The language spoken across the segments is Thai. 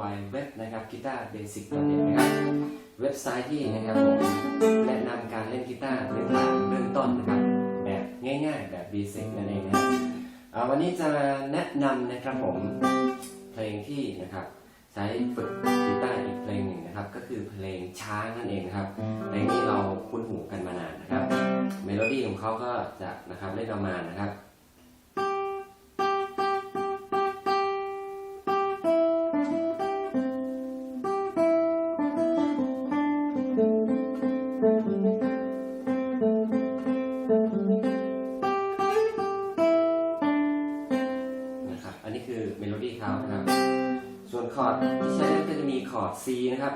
บอร์ไวเว็บนะครับกีตาร์เบสิกตัวเองนะครับ เว็บไซต์ที่นะครับผมแนะนำการเล่นกีตาร์พื้นฐานเบื้องต้นนะครับแบบง่ายๆ แบบเบสิกนั่นเองนะครับอ่าวันนี้จะแนะนำนะครับผมเพลงที่นะครับใช้ฝึกกีตาร์อีกเพลงหนึ่งนะครับ ก็คือเพลงช้างนั่นเองนะครับเพลงนี้เราคุ้นหูกันมานานนะครับ เมโลดี้ของเขาก็จะนะครับเล่นประมาณนะครับนะครับ นะครับ ส่วนคอร์ดที่ใช้ก็จะมีคอร์ด C นะครับ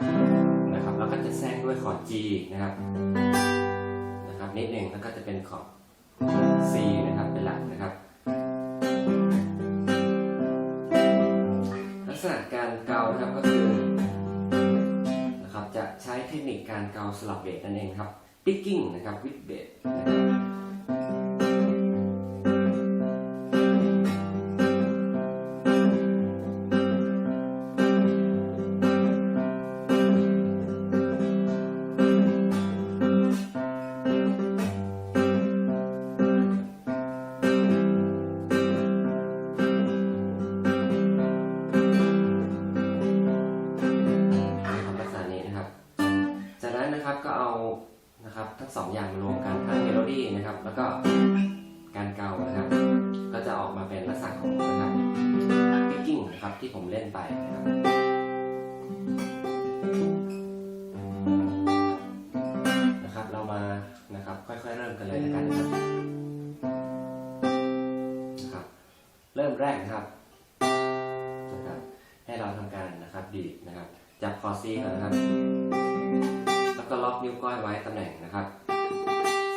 นะครับแล้วก็จะแทรกด้วยคอร์ด G นะครับนะครับนิดหนึ่งแล้วก็จะเป็นคอร์ด C นะครับเป็นหลักนะครับลักษณะการเกานะครับก็คือนะครับจะใช้เทคนิคการเกาสลับเบสนั่นเองครับ picking นะครับ with bass นะครับ นะครับ แล้วก็การเกานะครับ ก็จะออกมาเป็นลักษณะของนะครับพิกกิ้งนะครับที่ผมเล่นไปนะครับนะครับ เรามานะครับค่อยๆเริ่มกันเลยแล้วกันนะครับนะครับ เริ่มแรกนะครับนะครับ ให้เราทำการนะครับดีดนะครับ จับคอร์ด C ก่อนนะครับ แล้วก็ล็อกนิ้วก้อยไว้ตำแหน่งนะครับ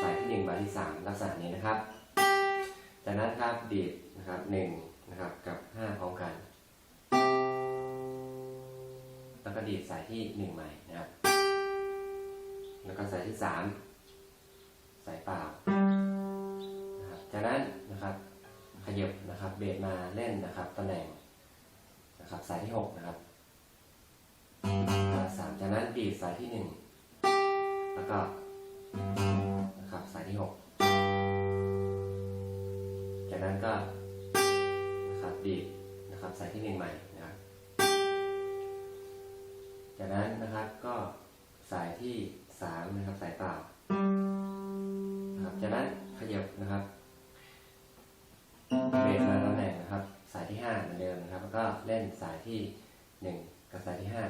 ายที่1บาที่3ลักษณะนี้นะครับจากนั้นครับดีดนะครับ1นะครับกับ5พร้อมกัน แล้วก็ดีดสายที่1ใหม่นะครับ แล้วก็สายที่3สายเปล่านะครับจากนั้นนะครับขยับนะครับเบสมาเล่นนะครับตำแหน่งนะครับสายที่6นะครับสามจากนั้นดีดสายที่หนึ่งแล้วก็ ครับสายที่หกจากนั้นก็นะครับดีดนะครับสายที่หนึ่งใหม่นะครับจากนั้นนะครับก็สายที่สามนะครับสายเปล่านะครับจากนั้นขยับนะครับเบสมาตำแหน่งนะครับ สายที่ห้าเหมือนเดิมนะครับ แล้วก็เล่นสายที่หนึ่งกับสายที่ห้า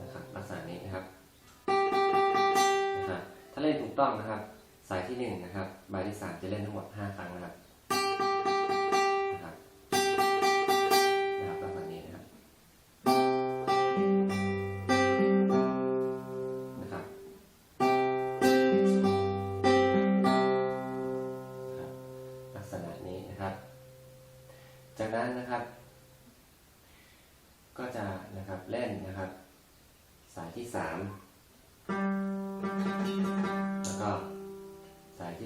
นะครับลักษณะนี้นะครับ ถ้าเล่นถูกต้องนะครับ สายที่1นะครับบายที่3จะเล่นทั้งหมด 5 ครั้งนะครับจากนั้นนะครับ ก็จะนะครับเล่นนะครับ สายที่สาม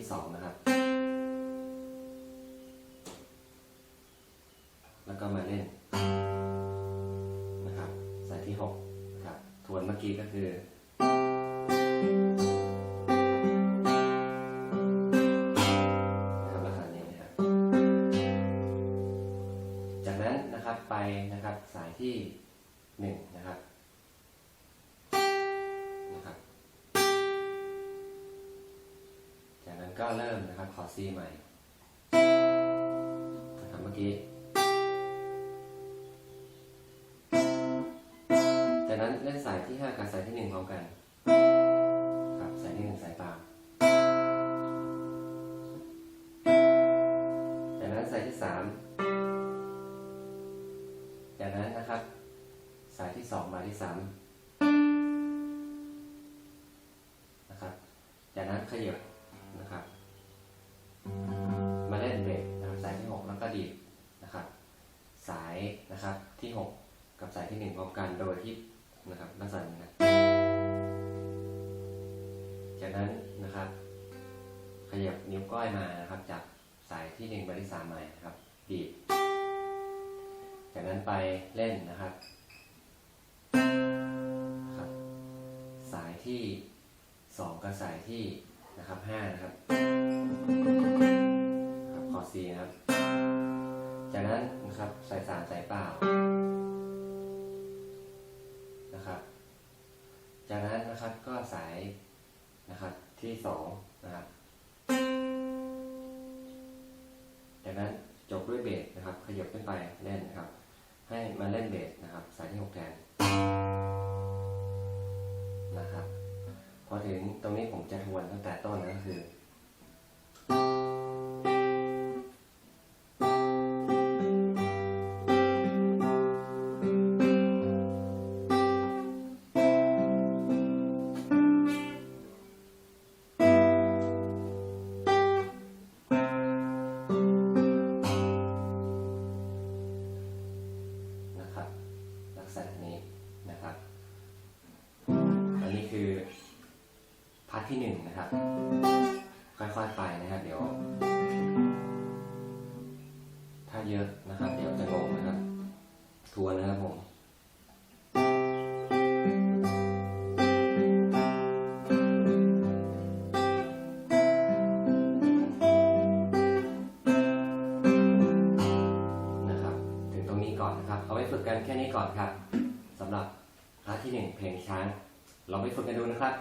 ที่สองนะครับ แล้วก็มาเล่นนะครับ สายที่หกนะครับ ทวนเมื่อกี้ก็คือนะครับลักษณะนี้นะครับจากนั้นนะครับไปนะครับสายที่ ก็เริ่มนะครับคอซีใหม่นะครับเมื่อกี้จากนั้นเล่นสายที่ 5 กับสายที่ 1พร้อมกันครับสายที่ 1 สายเปล่าจากนั้นสายที่ 3 จากนั้นนะครับ สายที่2บาที่สามนะครับ จากนั้นขยับ นะครับ ที่หกกับสายที่หนึ่งพร้อมกันโดยที่นะครับลักษณะนี้นะจากนั้นนะครับ ขยับนิ้วก้อยมานะครับ จากสายที่หนึ่งไปที่สามใหม่นะครับ ดีดจากนั้นไปเล่นนะครับครับ สายที่สองกับสายที่นะครับห้านะครับครับคอซีนะครับ จากนั้นนะครับสายสามสายเปล่านะครับ จากนั้นนะครับก็สายนะครับที่สองนะครับ จากนั้นจบด้วยเบสนะครับ ขยับขึ้นไปเล่นนะครับ ให้มาเล่นเบสนะครับ สายที่หกแทนนะครับ พอถึงตรงนี้ผมจะทวนตั้งแต่ต้นนะก็คือ ที่หนึ่งนะครับ ค่อยๆไปนะครับเดี๋ยว ถ้าเยอะนะครับ เดี๋ยวจะงงนะครับ ทวนนะครับผมนะครับถึงตรงนี้ก่อนนะครับเอาไว้ฝึกกันแค่นี้ก่อนครับสำหรับพาร์ทที่หนึ่งเพลงช้าง เราไปฝึกกันดูนะครับ